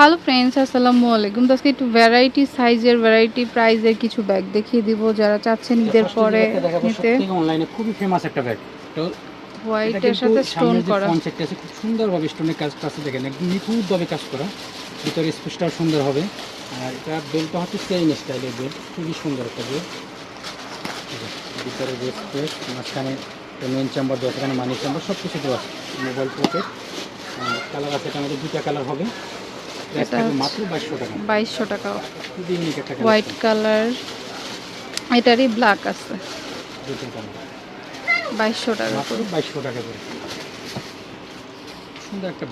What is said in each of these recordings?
Hello friends আসসালামু আলাইকুম তো আজকে একটু ভ্যারাইটি সাইজের ভ্যারাইটি প্রাইজের কিছু ব্যাগ দেখিয়ে দিব। যারা চাচ্ছেন ঈদের পরে নিতে। অনলাইনে খুবই ফেমাস একটা ব্যাগ তো হোয়াইটের সাথে স্টোন করা। কনসেপ্ট আছে খুব সুন্দরভাবে স্টোনের কাজ আছে দেখেন। একদম নিখুঁতভাবে কাজ করা। ভিতরে স্পেসটাও সুন্দর হবে। আর এটা বেলটা হচ্ছে চেইন স্টাইলের বেল খুবই সুন্দর একটা বেল ভিতরে যে স্পেস মাঝখানে মেন চেম্বার দেওয়া এখানে মানি চেম্বার সব কিছু দেওয়া আছে। মোবাইল পকেট কালার আছে এটা আমাদের দুটা কালার হবে। এটা বাইশশো টাকা। হোয়াইট কালার এটারই ব্ল্যাক আছে। বাইশশো টাকা করে। বাইশশো টাকা করে। সুন্দর একটা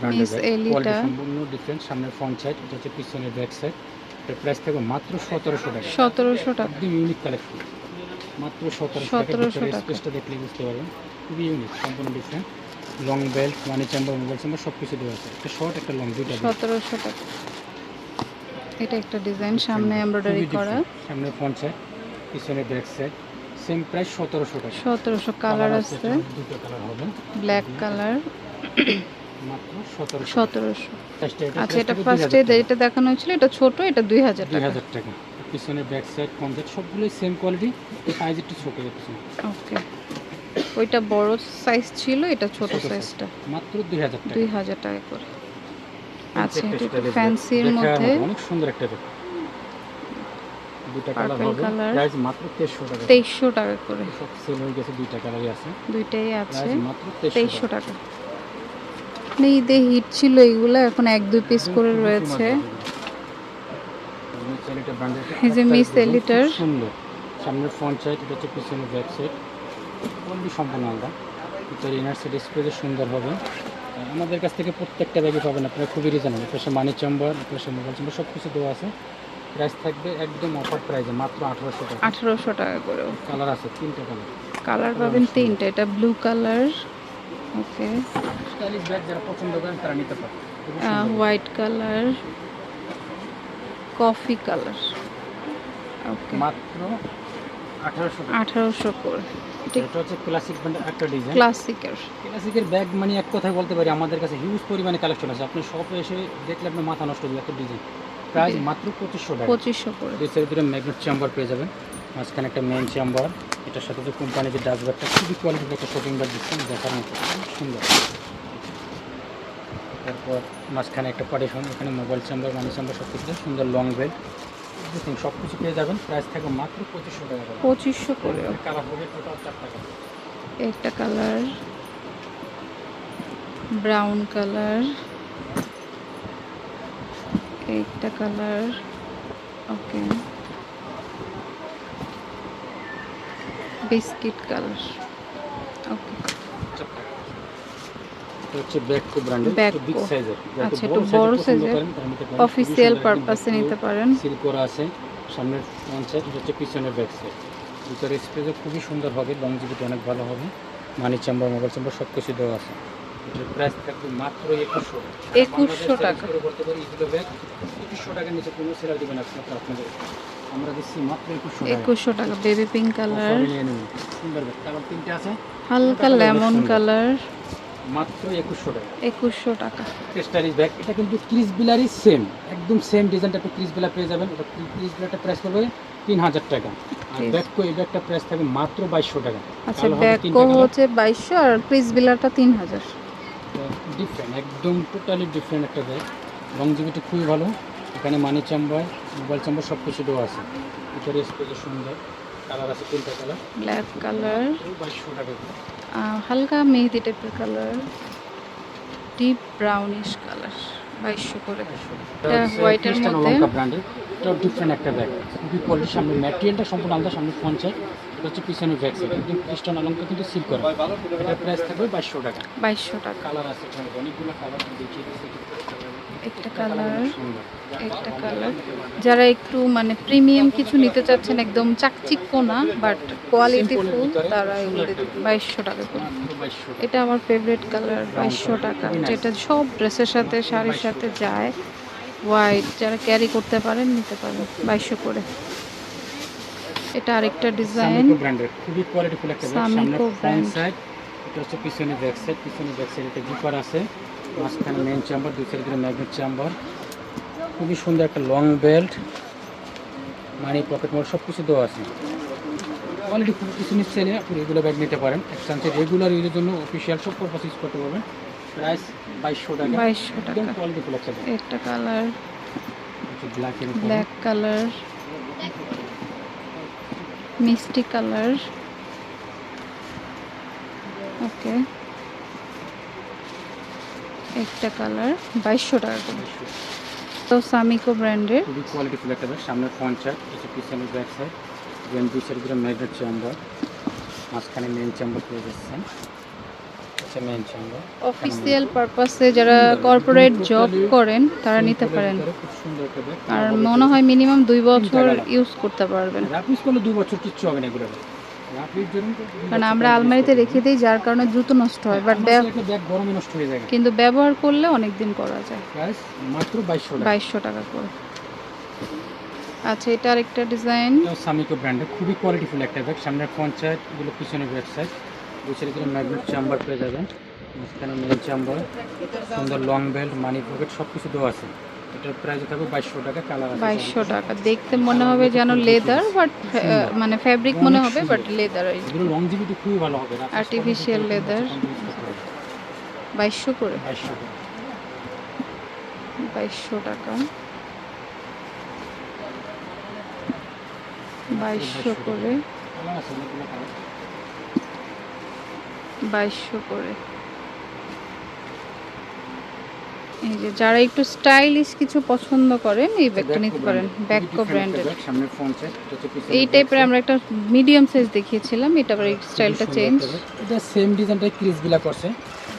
সম্পূর্ণ ডিফারেন্ট সামনের ফ্রন্ট সাইড এটা হচ্ছে পিছনের ব্যাক সাইড এর প্রাইস থাকবে মাত্র সতেরোশো টাকা। সতেরোশো টাকা। একদম ইউনিক কালেকশন মাত্র সতেরোশো 1700 টাকা। টাকা। স্পেসটা দেখলে বুঝতে পারবেন। খুবই ইউনিক সম্পূর্ণ different long belt money chamber mobile chamber সব কিছু দেওয়া আছে। একটা শর্ট একটা লং দুইটা সতেরোশো টাকা। এটা একটা ডিজাইন সামনে এমব্রয়ডারি করা। সামনে ফ্রন্ট সাইড পিছনে ব্যাক সাইড সেম প্রাইস সতেরোশো টাকা। সতেরোশো কালার আছে দুটো কালার হবে। ব্ল্যাক কালার সতেরোশো এটা আচ্ছা এটা ফার্স্টে 2000 টাকা। যেটা দেখানো হয়েছিল এটা ছোট এটা দুই হাজার দুই হাজার টাকা। পিছনে ব্যাক সাইড ফ্রন্ট সাইড সবগুলোই সেম কোয়ালিটি সাইজ একটু ছোটো ওকে ওইটা বড় সাইজ ছিল এটা ছোট সাইজটা মাত্র দুই হাজার টাকা। দুই হাজার টাকা করে। আচ্ছা এটা ফ্যান্সির মধ্যে। অনেক সুন্দর একটা ব্যাগ। দুইটা কালার হবে। প্রাইস মাত্র তেইশশো টাকা। তেইশশো টাকা করে। সব সেল হয়ে গেছে দুইটা কালারই আছে। দুইটাই আছে। মাত্র তেইশশো তেইশশো টাকা। মানে ঈদে হিট ছিল এগুলো এখন এক দুই পিস করে রয়েছে। এই যে Miss Elite-র। সুন্দর। সামনের ফ্রন্ট সাইড এটা হচ্ছে পিছনে ব্যাক সাইড কোয়ালিটি সম্পূর্ণ আলাদা ভিতরে ইনার সাইড স্পেস সুন্দর হবে। আমাদের কাছ থেকে প্রত্যেকটা ব্যাগে পাবেন আপনারা খুবই রিজনেবল পাশে মানি চেম্বার পাশে মোবাইল চেম্বার সব কিছু দেওয়া আছে। প্রাইস থাকবে একদম অফার প্রাইসে মাত্র আঠারোশো টাকা। আঠারোশো টাকা করে কালার আছে তিনটা কালার কালার পাবেন তিনটা এটা blue colour okay stylish bag যারা পছন্দ করেন তারা নিতে পারে white colour coffee colour okay মাত্র আঠারোশো আঠারোশো করে। এটা হচ্ছে ক্লাসিক ব্র্যান্ডের একটা ডিজাইন ক্লাসিকের ক্লাসিকের ব্যাগ মানে এক কথায় বলতে পারি আমাদের কাছে হিউজ পরিমাণে কালেকশন আছে। আপনি শপে এসে দেখলে আপনার মাথা নষ্ট হবে এত ডিজাইন প্রাইস মাত্র পঁচিশশো টাকা। পঁচিশশো করে। দুই দুটো ম্যাগনেট চেম্বার পেয়ে যাবেন। মাঝখানে একটা মেইন চেম্বার এটার সাথে যে কোম্পানির যে খুবই কোয়ালিটির একটা শপিং ব্যাগ দিচ্ছেন দেখার মতো। সুন্দর। তারপর মাঝখানে একটা পার্টিশন এখানে মোবাইল চেম্বার মানি চেম্বার সব কিছু সুন্দর লং বেল্ট এভরিথিং সব কিছু পেয়ে যাবেন। প্রাইস থাকবে মাত্র পঁচিশশো টাকা করে। পঁচিশশো করে কালার হবে টোটাল চার টাকা একটা কালার ব্রাউন কালার একটা colour okay. Biscuit colour okay এটা হচ্ছে ব্যাককো ব্র্যান্ডের Bacco। একটু বিগ সাইজের আচ্ছা, একটু বড় size অফিসিয়াল পারপাসে নিতে পারেন। সিল করা আছে সামনের হচ্ছে পিছনের ব্যাক সাইড ভিতরে স্পেসও খুবই সুন্দর হবে লংজিভিটি অনেক ভালো হবে মানি চেম্বার মোবাইল চেম্বার সব কিছু দেওয়া আছে। প্রাইস থাকবে মাত্র একুশশো। 2100 টাকা। করতে পারি এগুলো ব্যাগ একুশশো টাকার নিচে কোনো সেলার দেবেন একমাত্র আপনাদের। আমরা দিচ্ছি মাত্র একুশশো টাকা। একুশশো টাকা বেবি পিঙ্ক কালার। সুন্দর ব্যাগ। তিনটে আছে। হালকা লেমন কালার মাত্র একুশশো টাকা। একুশশো টাকা। স্টাইলিশ ব্যাগ এটা কিন্তু ক্রিস বিলারই সেম একদম সেম ডিজাইনটা আপনি ক্রিস বিলা পেয়ে যাবেন। এটা ক্রিস বিলারটা প্রাইস পড়বে তিন হাজার টাকা। আর Chris- ব্যাগ এই ব্যাগটা প্রাইস থাকবে মাত্র বাইশশো টাকা। আচ্ছা কালো হবে ব্যাগ তিনটা colour। হচ্ছে বাইশশো আর ক্রিস বিলারটা তিন হাজার। ডিফারেন্ট একদম টোটালি ডিফারেন্ট একটা ব্যাগ লংজিভিটি খুবই ভালো। এখানে মানি চাম্বার মোবাইল চাম্বার সব কিছু দেওয়া আছে। ভিতরে স্পেস সুন্দর। কালার আছে তিনটা কালার ব্ল্যাক কালার বাইশশো টাকা। হালকা মেহেদি টাইপের কালার ডিপ ব্রাউনিশ কালার বাইশশো করে। ক্রিস্টানো মধ্যে। ডিফারেন্ট একটা ব্যাগ খুবই কোয়ালিটি সামনে ম্যাটেরিয়ালটা সম্পূর্ণ আলাদা সামনে এটা হচ্ছে পিছনে ব্যাগ সাইড একদম ক্রিস্টানো লঙ্কা কিন্তু সিল করা। এটার প্রাইস থাকবে বাইশশো টাকা। বাইশশো টাকা। কালার আছে অনেকগুলো কালার দেখিয়ে দিচ্ছি। একটা কালার সুন্দর। একটা কালার। যারা একটু মানে প্রিমিয়াম কিছু নিতে চাচ্ছেন একদম চাকচিক্য না বাট কোয়ালিটি ফুল তারা এগুলো বাইশশো টাকা করে। এটা আমার ফেভারিট কালার বাইশশো টাকা। যেটা সব ড্রেসের সাথে শাড়ির সাথে যায়। হোয়াইট যারা ক্যারি করতে পারেন নিতে পারেন। বাইশশো করে। এটা আরেকটা ডিজাইন সামিকো ব্র্যান্ডের খুবই কোয়ালিটিফুল একটা সামনে ফ্রন্ট সাইড এটা হচ্ছে পিছনে ব্যাক সাইড পিছনে ব্যাক সাইড এটা জিপার আছে। মাঝখানে মেন চেম্বার দুই সাইড করে ম্যাগনেট চেম্বার খুবই সুন্দর একটা লং বেল্ট মানি পকেট মোড় সব কিছু দেওয়া আছে। কোয়ালিটি খুব কিছু নিচ্ছে নিয়ে আপনি রেগুলার ব্যাগ নিতে পারেন। এক চান্সে রেগুলার ইউজের জন্য অফিসিয়াল সব পারপাস ইউজ করতে পারবেন। প্রাইস বাইশশো টাকা। বাইশশো টাকা। কোয়ালিটি ফুল একটা একটা কালার ব্ল্যাকের ব্ল্যাক কালার মিষ্টি কালার ওকে একটা কালার বাইশশো টাকা করে। তো সামিকো ব্র্যান্ডের। খুবই কোয়ালিটি ফুল একটা ব্যাগ সামনে ফ্রন্ট কিছু পিছনে ব্যাক সাইড দেন দুই সাইড করে ম্যাগনেট চেম্বার মাঝখানে মেন চেম্বার পেয়ে যাচ্ছেন। আচ্ছা চেম্বার অফিসিয়াল পারপাসে যারা কর্পোরেট জব করেন তারা নিতে পারেন। আর মনে হয় মিনিমাম দুই বছর ইউজ করতে পারবেন। করলে দু বছর কিচ্ছু হবে না এগুলো কারণ আমরা আলমারিতে রেখে দিই যার কারণে দ্রুত নষ্ট হয়। বাট গরমে নষ্ট হয়ে যায়। কিন্তু ব্যবহার করলে অনেক দিন করা যায়। মাত্র বাইশশো টাকা। করে। আচ্ছা এটা আরেকটা ডিজাইন সামিকো ব্র্যান্ডের খুবই কোয়ালিটিফুল একটা ব্যাগ সামনে ফ্রন্ট সাইড এগুলো পিছনে সাইড দুই সাইড ম্যাগনেট চেম্বার পেয়ে যাবেন। মাঝখানে মেন চেম্বার সুন্দর লং বেল্ট মানি পকেট সব কিছু দেওয়া আছে। এটার প্রাইস থাকবে বাইশশো টাকা কালার আছে বাইশশো টাকা। দেখতে মনে হবে যেন লেদার বাট মানে ফ্যাব্রিক মনে হবে বাট লেদার এগুলো লংজিভিটি খুবই ভালো হবে Artificial leather। বাইশশো করে। বাইশশো টাকা। বাইশশো করে। বাইশশো করে। এই যে যারা একটু স্টাইলিশ কিছু পছন্দ করেন এই ব্যাগটা নিতে পারেন ব্যাককো ব্র্যান্ডের সামনে ফ্রন্ট সাইড এই টাইপের আমরা একটা মিডিয়াম সাইজ দেখিয়েছিলাম এটা আবার স্টাইলটা চেঞ্জ এটা সেম ডিজাইনটাই ক্রিসবিলা করছে।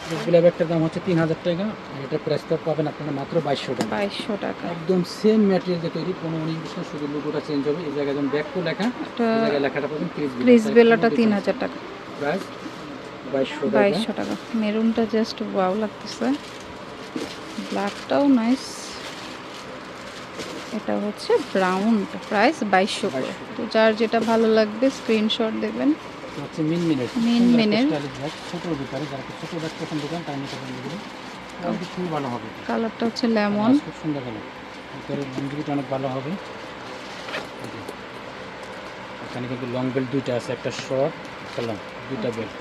ক্রিসবিলা ব্যাগটার দাম হচ্ছে তিন হাজার টাকা আর এটা প্রাইস পাবেন আপনারা মাত্র বাইশশো টাকা। বাইশশো টাকা। একদম সেম ম্যাটেরিয়াল দিয়ে তৈরি কোনো উনিশ বছর শুধু লোগোটা চেঞ্জ হবে এই জায়গায় যেমন ব্যাগ লেখা এই জায়গায় লেখাটা পাবেন ক্রিসবিলা ক্রিস বেলাটা তিন হাজার টাকা। প্রাইস বাইশশো টাকা। বাইশশো টাকা। মেরুনটা জাস্ট ওয়াও লাগতেছে। ব্ল্যাকটাও নাইস এটা হচ্ছে ব্রাউনটা প্রাইস বাইশশো করে। তো যার যেটা ভালো লাগবে স্ক্রিনশট দেবেন। মিন মিনের। কালারটা হচ্ছে লেমন খুব সুন্দর কালার। অনেক ভালো হবে। এখানে কিন্তু লং বেল্ট দুইটা আছে একটা শর্ট একটা লং দুইটা বেল্ট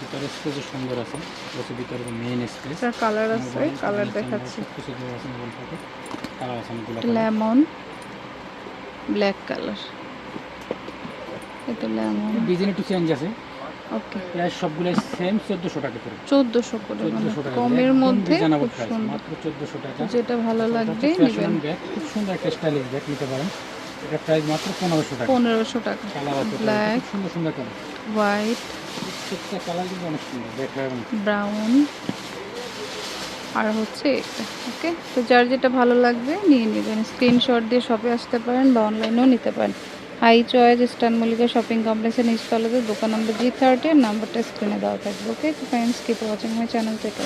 ভিতরে স্পেস সুন্দর আছে। বসে ভিতরে মেইন স্পেস এটার কালার আছে কালার দেখাচ্ছি। কিছু দেওয়া আছে মোবাইল ফটো কালার আছে অনেকগুলো লেমন ব্ল্যাক কালার। এটা লেমন। ডিজাইন একটু চেঞ্জ আছে। ওকে। প্রায় সেম টাকা করে। চোদ্দোশো করে মানে চোদ্দোশো টাকা। কমের মধ্যে খুব মাত্র চোদ্দোশো টাকা। যেটা ভালো লাগবে নেবেন। খুব সুন্দর একটা স্টাইলিশ ব্যাগ নিতে পারেন। এটা প্রাইস মাত্র পনেরোশো টাকা। পনেরোশো টাকা। কালার আছে ব্ল্যাক সুন্দর সুন্দর কালার হোয়াইট ব্রাউন আর হচ্ছে ওকে? তো যার যেটা ভালো লাগবে নিয়ে নেবেন। স্ক্রিনশট দিয়ে শপে আসতে পারেন বা অনলাইনেও নিতে পারেন। হাই চয়েস স্টান মল্লিকা শপিং কমপ্লেক্সের নিচতলাতে দোকান নম্বর জি থার্টি নাম্বারটা স্ক্রিনে দেওয়া থাকবে, okay? Friends keep watching my channel থেকে